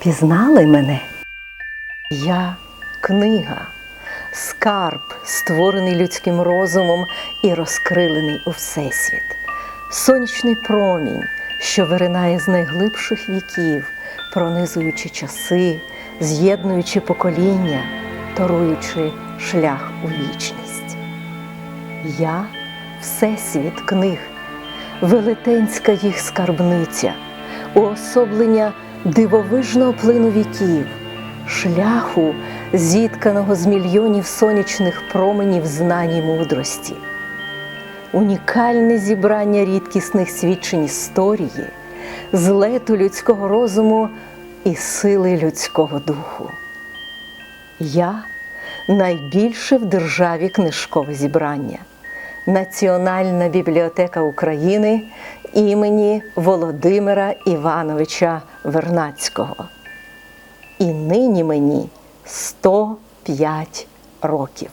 Впізнали мене? Я книга, скарб, створений людським розумом і розкрилений у Всесвіт, сонячний промінь, що виринає з найглибших віків, пронизуючи часи, з'єднуючи покоління, торуючи шлях у вічність. Я всесвіт книг, велетенська їх скарбниця, уособлення дивовижного плину віків, шляху, зітканого з мільйонів сонячних променів знань і мудрості, унікальне зібрання рідкісних свідчень історії, злету людського розуму і сили людського духу. Я найбільше в державі книжкове зібрання. Національна бібліотека України імені Володимира Івановича Вернацького. І нині мені 105 років.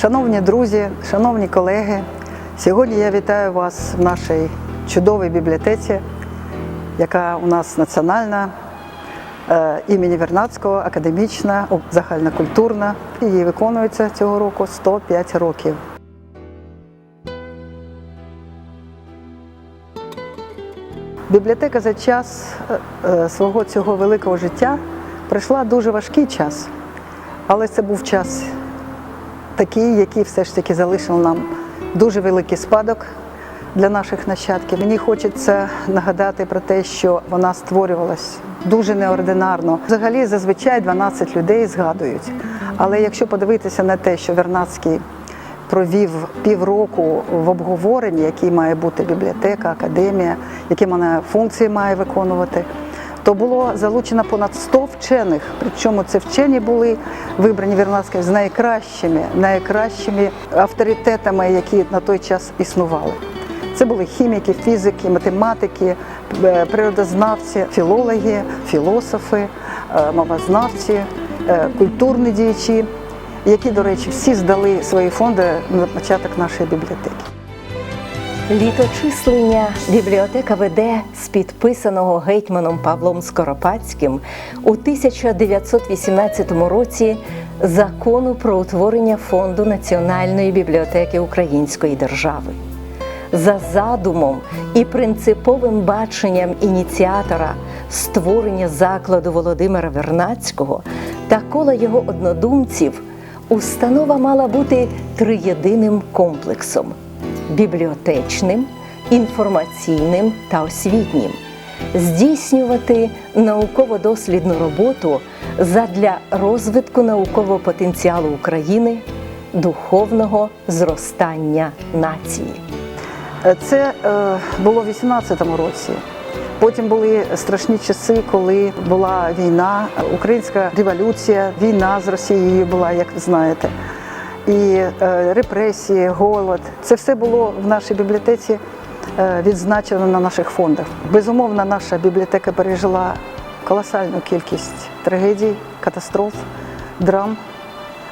Шановні друзі, шановні колеги, сьогодні я вітаю вас в нашій чудовій бібліотеці, яка у нас національна е, імені Вернадського, академічна, загальнокультурна. Їй виконується цього року 105 років. Бібліотека за час е, е, свого цього великого життя пройшла дуже важкий час, але це був час такий, який все ж таки залишив нам дуже великий спадок для наших нащадків. Мені хочеться нагадати про те, що вона створювалась дуже неординарно. Взагалі, зазвичай 12 людей згадують. Але якщо подивитися на те, що Вернадський провів півроку в обговоренні, який має бути бібліотека, академія, які вона функції має виконувати, то було залучено понад 100 вчених. Причому це вчені були вибрані Вернадською з найкращими, найкращими авторитетами, які на той час існували. Це були хіміки, фізики, математики, е, природознавці, філологи, філософи, е, мовознавці, е, культурні діячі, які, до речі, всі здали свої фонди на початок нашої бібліотеки. Літочислення бібліотека веде з підписаного гетьманом Павлом Скоропадським у 1918 році закону про утворення фонду Національної бібліотеки Української держави. За задумом і принциповим баченням ініціатора створення закладу Володимира Вернацького та кола його однодумців, установа мала бути триєдиним комплексом бібліотечним, інформаційним та освітнім, здійснювати науково-дослідну роботу задля розвитку наукового потенціалу України, духовного зростання нації. Е, Це е, було в 18-му році. Потім були страшні часи, коли була війна, українська революція, війна з Росією була, як ви знаєте, і е, репресії, голод. Це все було в нашій бібліотеці е, відзначено на наших фондах. Безумовно, наша бібліотека пережила колосальну кількість трагедій, катастроф, драм.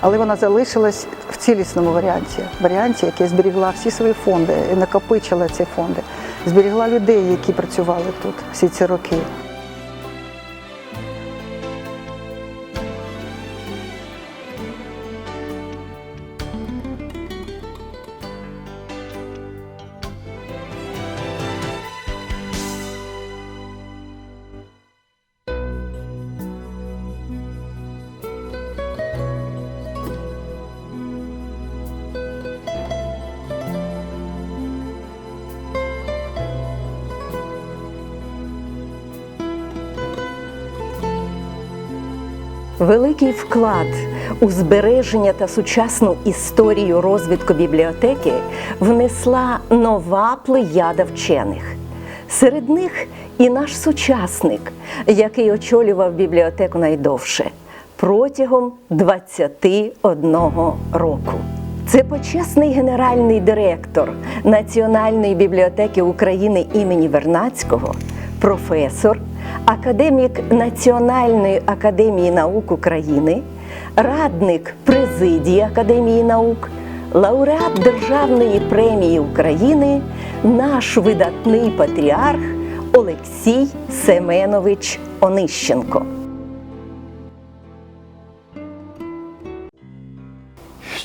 Але вона залишилась в цілісному варіанті, варіанті, який зберігла всі свої фонди і накопичила ці фонди, зберігла людей, які працювали тут всі ці роки. Великий вклад у збереження та сучасну історію розвитку бібліотеки внесла нова плеяда вчених. Серед них і наш сучасник, який очолював бібліотеку найдовше протягом 21 року. Це почесний генеральний директор Національної бібліотеки України імені Вернацького, професор, академік Національної академії наук України, радник президії Академії наук, лауреат Державної премії України, наш видатний патріарх Олексій Семенович Онищенко.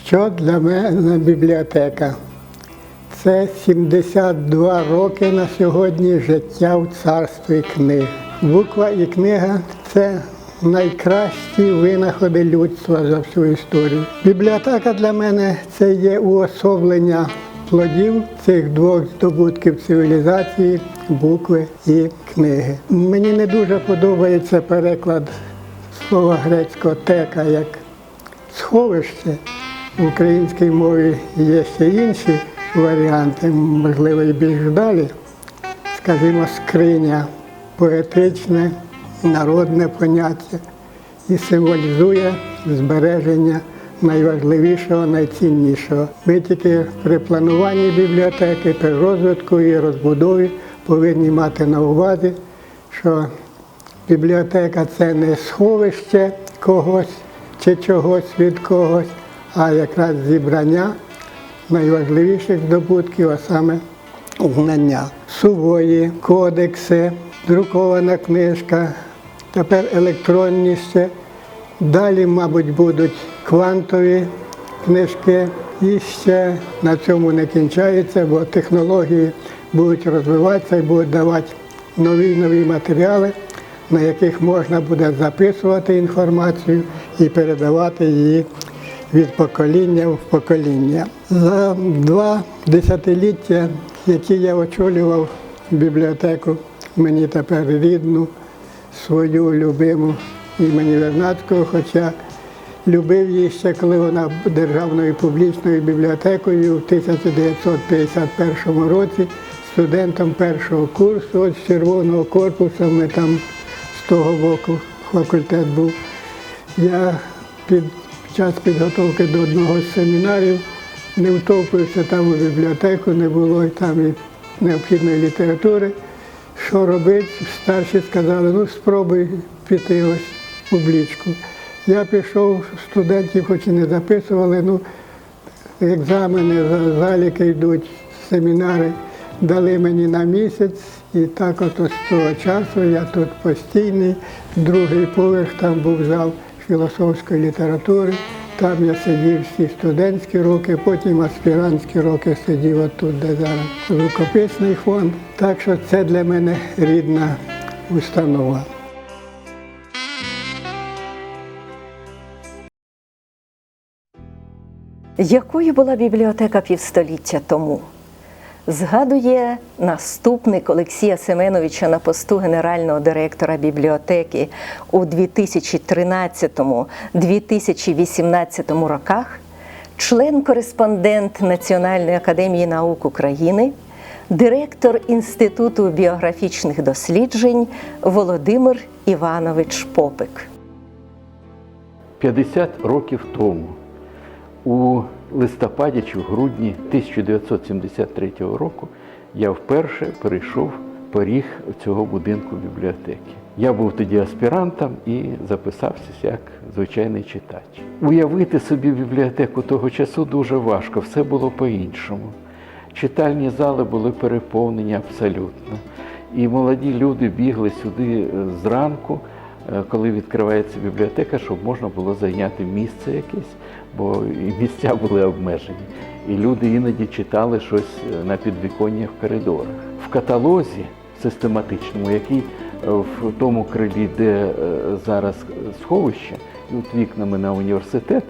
Що для мене бібліотека? Це 72 роки на сьогодні життя в царстві книг. Буква і книга це найкращі винаходи людства за всю історію. Бібліотека для мене це є уособлення плодів цих двох здобутків цивілізації, букви і книги. Мені не дуже подобається переклад слова грецького тека як сховище. В українській мові є ще інші варіанти, можливо, і більш далі. Скажімо, скриня поетичне, народне поняття і символізує збереження найважливішого, найціннішого. Ми тільки при плануванні бібліотеки, при розвитку і розбудові повинні мати на увазі, що бібліотека це не сховище когось чи чогось від когось, а якраз зібрання найважливіших здобутків, а саме знання. Сувої, кодекси, друкована книжка, тепер електронні ще. Далі, мабуть, будуть квантові книжки. І ще на цьому не кінчається, бо технології будуть розвиватися і будуть давати нові нові матеріали, на яких можна буде записувати інформацію і передавати її від покоління в покоління. За два десятиліття, які я очолював бібліотеку, мені тепер рідну, свою любиму імені Вернадського, хоча любив її ще, коли вона державною публічною бібліотекою в 1951 році студентом першого курсу, от з червоного корпусу, ми там з того боку факультет був. Я під час підготовки до одного з семінарів не втопився там у бібліотеку, не було там і необхідної літератури. Що робити? Старші сказали, ну спробуй піти ось в публічку. Я пішов, студентів хоч і не записували, ну екзамени, заліки йдуть, семінари дали мені на місяць. І так от з того часу я тут постійний, другий поверх, там був зал філософської літератури. Там я сидів всі студентські роки, потім аспірантські роки сидів отут, де зараз рукописний фонд. Так що це для мене рідна установа. Якою була бібліотека півстоліття тому? Згадує наступник Олексія Семеновича на посту генерального директора бібліотеки у 2013-2018 роках, член-кореспондент Національної академії наук України, директор Інституту біографічних досліджень Володимир Іванович Попик. 50 років тому, у листопаді чи в грудні 1973 року, я вперше перейшов поріг цього будинку бібліотеки. Я був тоді аспірантом і записався як звичайний читач. Уявити собі бібліотеку того часу дуже важко, все було по-іншому. Читальні зали були переповнені абсолютно. І молоді люди бігли сюди е, зранку, е, коли відкривається бібліотека, щоб можна було зайняти місце якесь, бо і місця були обмежені. І люди іноді читали щось е, на підвіконнях в коридорах. В каталозі систематичному, який е, в тому крилі, де е, зараз сховище, і от вікнами на університет,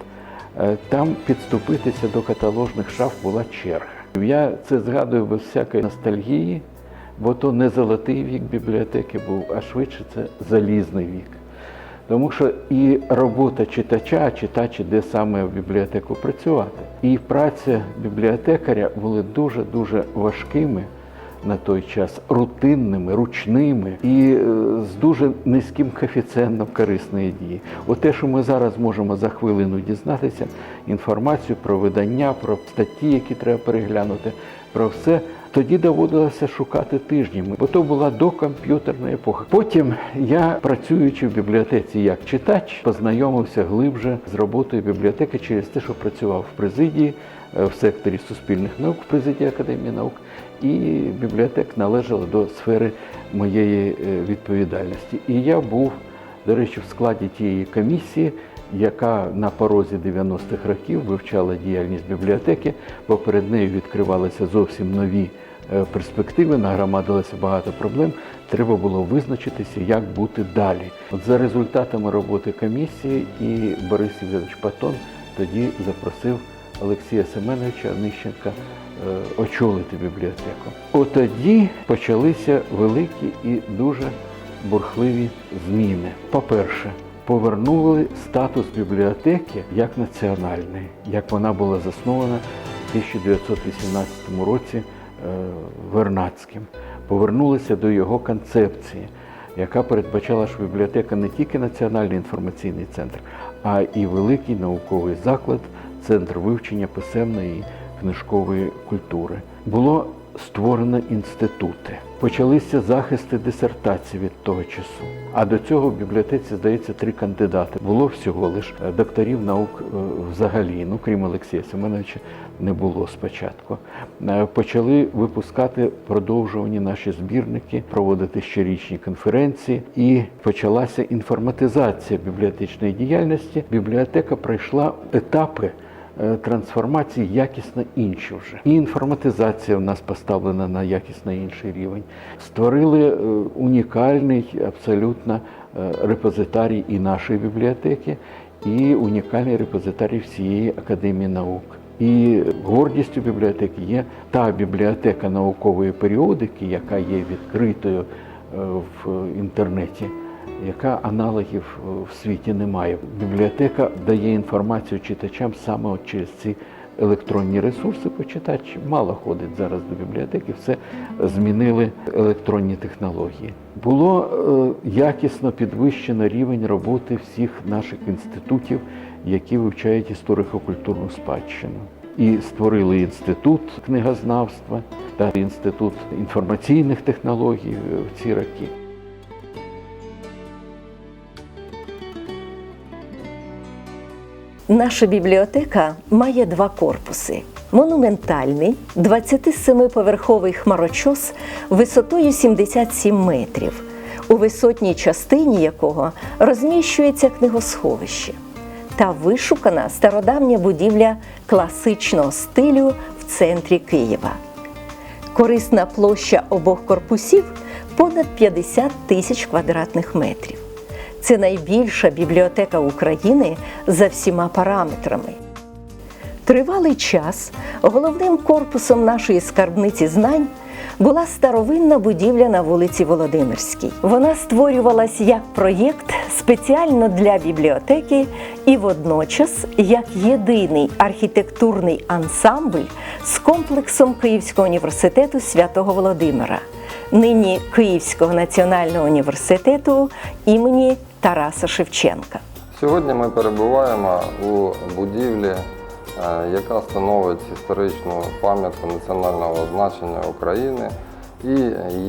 Там підступитися до каталожних шаф була черга. Я це згадую без всякої ностальгії, бо то не золотий вік бібліотеки був, а швидше це залізний вік. Тому що і робота читача, читач іде саме в бібліотеку працювати. І праця бібліотекаря були дуже-дуже важкими, на той час рутинними, ручними і е, з дуже низьким коефіцієнтом корисної дії. От те, що ми зараз можемо за хвилину дізнатися, інформацію про видання, про статті, які треба переглянути, про все. Тоді доводилося шукати тижнями, бо то була докомп'ютерна епоха. Потім я, працюючи в бібліотеці як читач, познайомився глибше з роботою бібліотеки через те, що працював в президії е, в секторі суспільних наук в президії Академії наук, і бібліотека належала до сфери моєї е, відповідальності. І я був, до речі, в складі тієї комісії, яка на порозі 90-х років вивчала діяльність бібліотеки, бо перед нею відкривалися зовсім нові е, перспективи, нагромадилося багато проблем. Треба було визначитися, як бути далі. От за результатами роботи комісії і Борис Євгенович Патон тоді запросив Олексія Семеновича Нищенка е, очолити бібліотеку. От тоді почалися великі і дуже бурхливі зміни. По-перше, повернули статус бібліотеки як національної, як вона була заснована в 1918 році е, Вернадським. Повернулися до його концепції, яка передбачала, що бібліотека не тільки національний інформаційний центр, а і великий науковий заклад, центр вивчення писемної книжкової культури. Було створено інститути. Почалися захисти дисертацій від того часу. А до цього в бібліотеці, здається, три кандидати. Було всього лиш е, докторів наук е, взагалі, ну крім Олексія Семеновича, не було спочатку. Е, Почали випускати продовжувані наші збірники, проводити щорічні конференції, і почалася інформатизація бібліотечної діяльності. Бібліотека пройшла етапи трансформації якісно інші вже. І інформатизація в нас поставлена на якісно інший рівень. Створили е, унікальний абсолютно е, репозитарій і нашої бібліотеки, і унікальний репозитарій всієї академії наук. І гордістю бібліотеки є та бібліотека наукової періодики, яка є відкритою е, в інтернеті, яка аналогів е, в світі немає. Бібліотека дає інформацію читачам саме от через ці електронні ресурси, бо читач мало ходить зараз до бібліотеки, все змінили електронні технології. Було е, якісно підвищено рівень роботи всіх наших інститутів, які вивчають історико-культурну спадщину. І створили інститут книгознавства та інститут інформаційних технологій е, в ці роки. Наша бібліотека має два корпуси: монументальний 27-поверховий хмарочос висотою 77 метрів, у висотній частині якого розміщується книгосховище, та вишукана стародавня будівля класичного стилю в центрі Києва. Корисна площа обох корпусів понад 50 тисяч квадратних метрів. Це найбільша бібліотека України за всіма параметрами. Тривалий час головним корпусом нашої скарбниці знань була старовинна будівля на вулиці Володимирській. Вона створювалась як проєкт спеціально для бібліотеки і водночас як єдиний архітектурний ансамбль з комплексом Київського університету святого Володимира, нині Київського національного університету імені Тараса Шевченка. Сьогодні ми перебуваємо у будівлі, е, яка становить історичну пам'ятку національного значення України і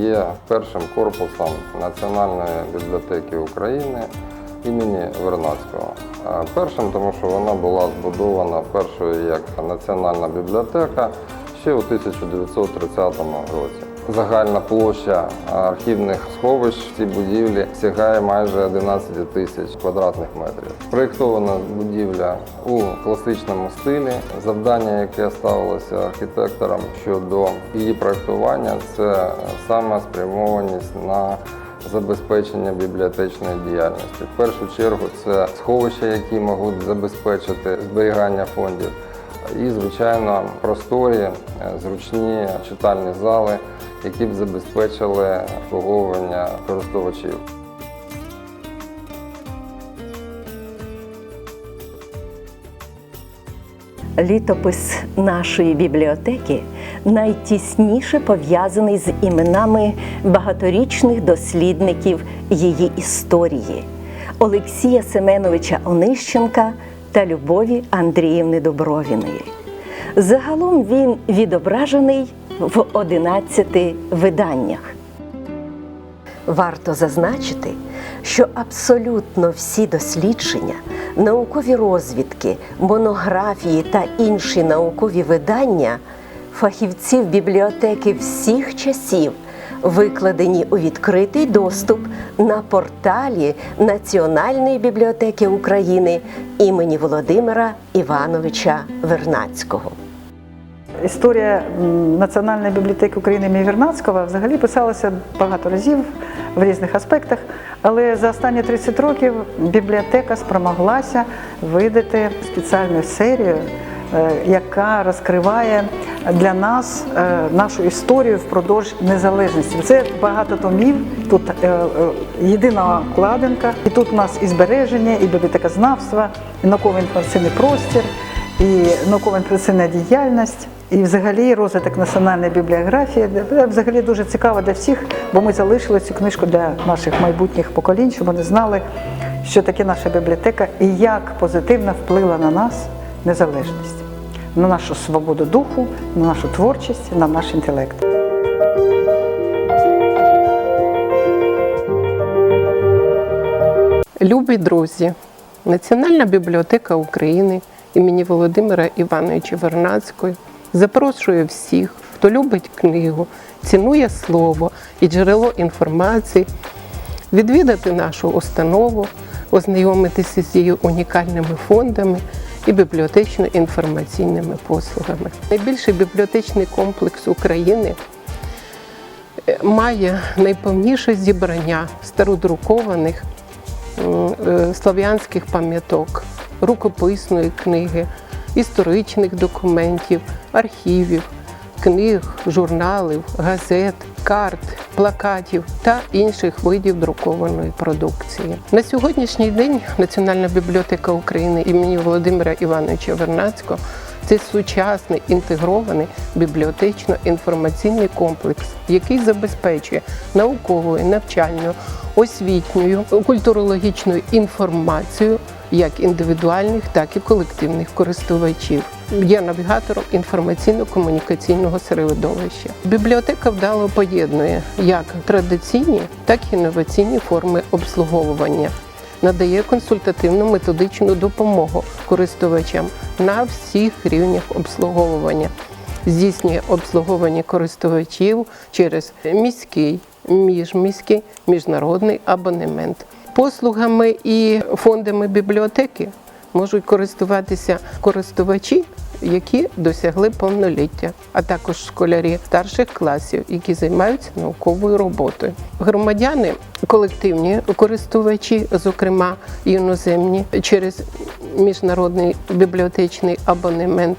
є першим корпусом Національної бібліотеки України імені Вернадського. Е, Першим, тому що вона була збудована першою як національна бібліотека ще у 1930 році. Загальна площа архівних сховищ в цій будівлі сягає майже 11 тисяч квадратних метрів. Проєктована будівля у класичному стилі. Завдання, яке ставилося архітекторам щодо її проєктування, це саме спрямованість на забезпечення бібліотечної діяльності. В першу чергу це сховища, які можуть забезпечити зберігання фондів. І, звичайно, просторі, зручні читальні зали, які б забезпечили обслуговування користувачів. Літопис нашої бібліотеки найтісніше пов'язаний з іменами багаторічних дослідників її історії Олексія Семеновича Онищенка та Любові Андріївни Добровіної. Загалом він відображений в 11 виданнях. Варто зазначити, що абсолютно всі дослідження, наукові розвідки, монографії та інші наукові видання фахівців бібліотеки всіх часів викладені у відкритий доступ на порталі Національної бібліотеки України імені Володимира Івановича Вернацького. Історія Національної бібліотеки України імені взагалі писалася багато разів в різних аспектах, але за останні 30 років бібліотека спромоглася видати спеціальну серію, е, яка розкриває для нас е, нашу історію впродовж незалежності. Це багато томів, тут е, єдина вкладинка, і тут у нас і збереження, і бібліотекознавство, і науково-інформаційний простір і наукова інформаційна діяльність, і взагалі розвиток національної бібліографії. Взагалі дуже цікаво для всіх, бо ми залишили цю книжку для наших майбутніх поколінь, щоб вони знали, що таке наша бібліотека і як позитивно вплила на нас незалежність, на нашу свободу духу, на нашу творчість, на наш інтелект. Любі друзі, Національна бібліотека України імені Володимира Івановича Вернадського запрошує всіх, хто любить книгу, цінує слово і джерело інформації, відвідати нашу установу, ознайомитися з її унікальними фондами і бібліотечно-інформаційними послугами. Найбільший бібліотечний комплекс України е, має найповніше зібрання стародрукованих е, слов'янських пам'яток, рукописної книги, історичних документів, архівів, книг, журналів, газет, карт, плакатів та інших видів друкованої продукції. На сьогоднішній день Національна бібліотека України імені Володимира Івановича Вернацького це сучасний інтегрований бібліотечно-інформаційний комплекс, який забезпечує науковою, навчальною, освітньою, культурологічною інформацією як індивідуальних, так і колективних користувачів. Є навігатором інформаційно-комунікаційного середовища. Бібліотека вдало поєднує як традиційні, так і інноваційні форми обслуговування надає консультативну методичну допомогу користувачам на всіх рівнях обслуговування, здійснює обслуговування користувачів через міський, міжміський, міжнародний абонемент. Послугами і фондами бібліотеки можуть користуватися користувачі, які досягли повноліття, а також школярі старших класів, які займаються науковою роботою. Громадяни, колективні користувачі, зокрема іноземні, через міжнародний бібліотечний абонемент.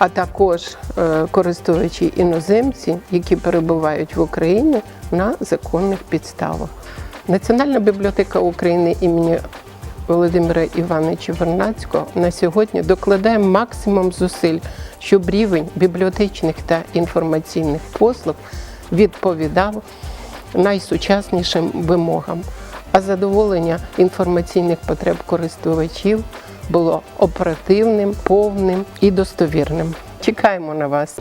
А також е, користувачі іноземці, які перебувають в Україні на законних підставах. Національна бібліотека України імені Володимира Івановича Вернацького на сьогодні докладає максимум зусиль, щоб рівень бібліотечних та інформаційних послуг відповідав найсучаснішим вимогам, а задоволення інформаційних потреб користувачів було оперативним, повним і достовірним. Чекаємо на вас.